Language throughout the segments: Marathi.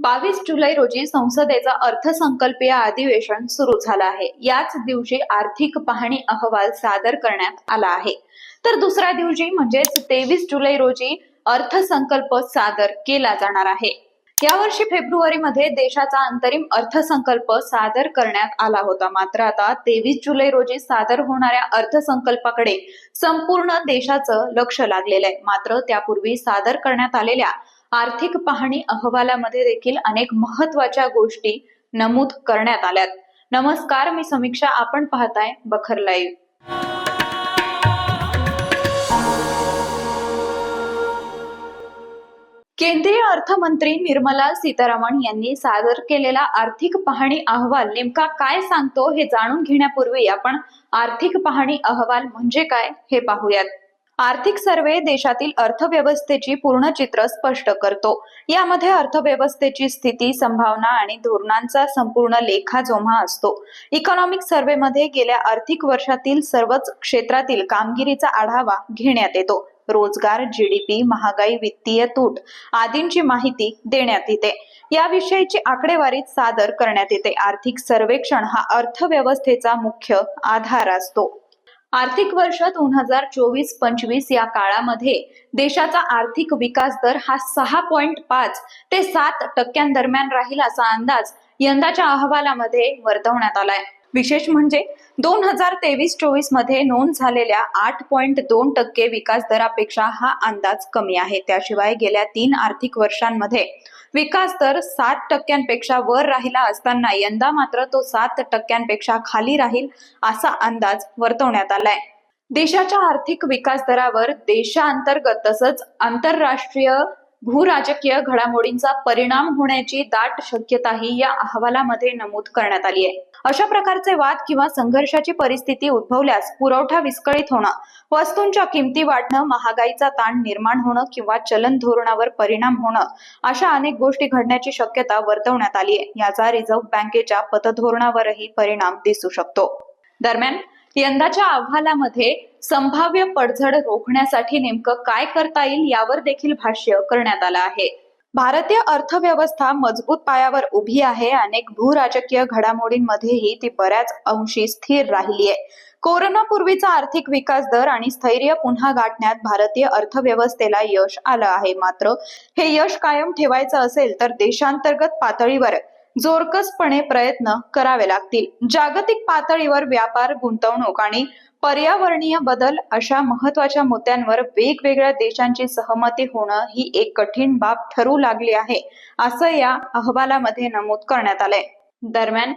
बावीस जुलै रोजी संसदेचा अर्थसंकल्पीय अधिवेशन सुरू झालं आहे. याच दिवशी आर्थिक पाहणी अहवाल सादर करण्यात आला आहे. तर दुसऱ्या दिवशी म्हणजेच तेवीस जुलै रोजी अर्थसंकल्प सादर केला जाणार आहे. यावर्षी फेब्रुवारीमध्ये देशाचा अंतरिम अर्थसंकल्प सादर करण्यात आला होता. मात्र आता तेवीस जुलै रोजी सादर होणाऱ्या अर्थसंकल्पाकडे संपूर्ण देशाचं लक्ष लागलेलं आहे. मात्र त्यापूर्वी सादर करण्यात आलेल्या आर्थिक पाहणी अहवालामध्ये देखील अनेक महत्त्वाच्या गोष्टी नमूद करण्यात आल्यात. नमस्कार मी समीक्षा आपण पाहताय बखर लाईव्ह. केंद्रीय अर्थमंत्री निर्मला सीतारामन यांनी सादर केलेला आर्थिक पाहणी अहवाल नेमका काय सांगतो हे जाणून घेण्यापूर्वी आपण आर्थिक पाहणी अहवाल म्हणजे काय हे पाहूयात. आर्थिक सर्वे देशातील अर्थव्यवस्थेची पूर्ण चित्र स्पष्ट करतो. यामध्ये अर्थव्यवस्थेची स्थिती संभावना आणि धोरणांचा संपूर्ण लेखाजोमा असतो. इकॉनॉमिक सर्व्हेमध्ये गेल्या आर्थिक वर्षातील सर्वच क्षेत्रातील कामगिरीचा आढावा घेण्यात येतो. रोजगार जीडीपी महागाई वित्तीय तूट आदींची माहिती देण्यात येते. याविषयीची आकडेवारी सादर करण्यात येते. आर्थिक सर्वेक्षण हा अर्थव्यवस्थेचा मुख्य आधार असतो. आर्थिक वर्ष दोन हजार चोवीस पंचवीस या काळामध्ये देशाचा आर्थिक विकास दर हा सहा पॉइंट पाच ते सात टक्क्यांदरम्यान राहील असा अंदाज यंदाच्या अहवालामध्ये वर्तवण्यात आलाय. विशेष म्हणजे दोन हजार तेवीस चोवीसमध्ये नोंद झालेल्या आठ पॉइंट दोन टक्के विकास दरापेक्षा हा अंदाज कमी आहे. त्याशिवाय गेल्या तीन आर्थिक वर्षांमध्ये विकास दर सात टक्क्यांपेक्षा वर राहिला असताना यंदा मात्र तो सात टक्क्यांपेक्षा खाली राहील असा अंदाज वर्तवण्यात आलाय. देशाच्या आर्थिक विकास दरावर देशांतर्गत तसंच आंतरराष्ट्रीय भूराजकीय घडामोडींचा परिणाम होण्याची दाट शक्यताही या अहवालामध्ये नमूद करण्यात आली आहे. अशा प्रकारचे वाद किंवा संघर्षाची परिस्थिती उद्भवल्यास पुरवठा विस्कळीत होणं वस्तूंच्या किमती वाढणं महागाईचा ताण निर्माण होणं किंवा चलन धोरणावर परिणाम होणं अशा अनेक गोष्टी घडण्याची शक्यता वर्तवण्यात आली आहे. याचा रिझर्व्ह बँकेच्या पतधोरणावरही परिणाम दिसू शकतो. दरम्यान यंदाच्या अहवालामध्ये संभाव्य पडझड रोखण्यासाठी नेमकं काय करता येईल यावर देखील भाष्य करण्यात आलं आहे. भारतीय अर्थव्यवस्था मजबूत पायावर उभी आहे. अनेक भूराजकीय घडामोडींमध्येही ती बऱ्याच अंशी स्थिर राहिली आहे कोरोनापूर्वीचा आर्थिक विकास दर आणि स्थैर्य पुन्हा गाठण्यात भारतीय अर्थव्यवस्थेला यश आलं आहे मात्र हे यश कायम ठेवायचं असेल तर देशांतर्गत पातळीवर जोरकसपणे प्रयत्न करावे लागतील. जागतिक पातळीवर व्यापार गुंतवणूक आणि पर्यावरणीय बदल अशा महत्त्वाच्या मुद्द्यांवर वेगवेगळ्या देशांची सहमती होणं ही एक कठीण बाब ठरू लागली आहे असं या अहवालामध्ये नमूद करण्यात आलंय. दरम्यान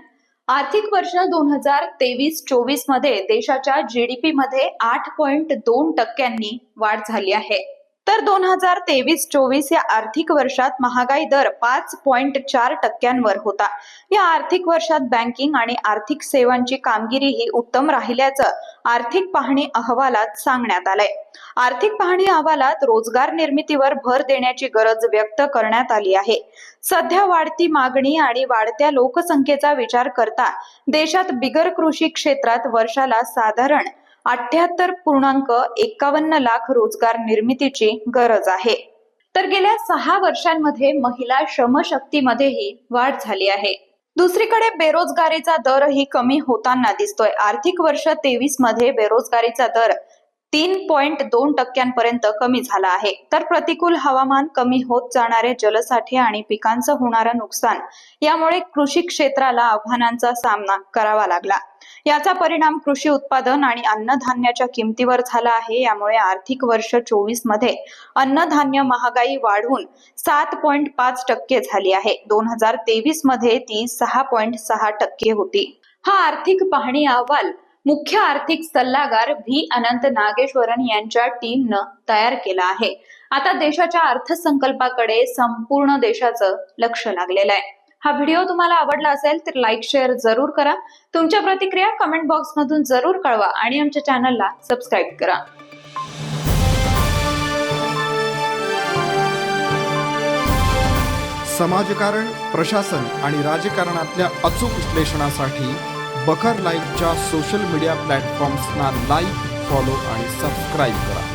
आर्थिक वर्ष दोन हजार तेवीस चोवीसमध्ये देशाच्या जीडीपी मध्ये आठ पॉइंट दोन टक्क्यांनी वाढ झाली आहे. तर दोन हजार तेवीस चोवीस या आर्थिक वर्षात महागाई दर पाच पॉइंट चार टक्क्यांवर होता. या आर्थिक वर्षात बँकिंग आणि आर्थिक सेवांची कामगिरी ही उत्तम राहिल्याचं आर्थिक पाहणी अहवालात सांगण्यात आलंय. आर्थिक पाहणी अहवालात रोजगार निर्मितीवर भर देण्याची गरज व्यक्त करण्यात आली आहे. सध्या वाढती मागणी आणि वाढत्या लोकसंख्येचा विचार करता देशात बिगर कृषी क्षेत्रात वर्षाला साधारण अठ्याहत्तर पूर्णांक एकावन्न लाख रोजगार निर्मितीची गरज आहे. तर गेल्या सहा वर्षांमध्ये महिला श्रमशक्तीमध्येही वाढ झाली आहे. दुसरीकडे बेरोजगारीचा दरही कमी होताना दिसतोय. आर्थिक वर्ष तेवीसमध्ये बेरोजगारीचा दर तीन पॉइंट दोन टक्क्यांपर्यंत कमी झाला आहे. तर प्रतिकूल हवामान कमी होत जाणारे जलसाठे आणि पिकांचं होणारं नुकसान यामुळे कृषी क्षेत्राला आव्हानांचा सामना करावा लागला. याचा परिणाम कृषी उत्पादन आणि अन्नधान्याच्या किमतीवर झाला आहे. यामुळे आर्थिक वर्ष चोवीसमध्ये अन्नधान्य महागाई वाढून सात पॉइंट पाच टक्के झाली आहे. दोन हजार तेवीसमध्ये ती सहा पॉइंट सहा टक्के होती. हा आर्थिक पाहणी अहवाल मुख्य आर्थिक सल्लागार व्ही. अनंत नागेश्वरन यांच्या टीमनं तयार केला आहे. आता देशाच्या अर्थसंकल्पाकडे संपूर्ण देशाचं लक्ष लागलेलं आहे. हा व्हिडिओ तुम्हाला आवडला असेल तर लाईक शेअर जरूर करा. तुमच्या प्रतिक्रिया कमेंट बॉक्स मधून जरूर कळवा आणि आमच्या चॅनलला सबस्क्राईब करा. समाजकारण प्रशासन आणि राजकारणातल्या अचूक विश्लेषणासाठी बखर लाईव्हच्या सोशल मीडिया प्लॅटफॉर्म्सना लाईक फॉलो आणि सबस्क्राईब करा.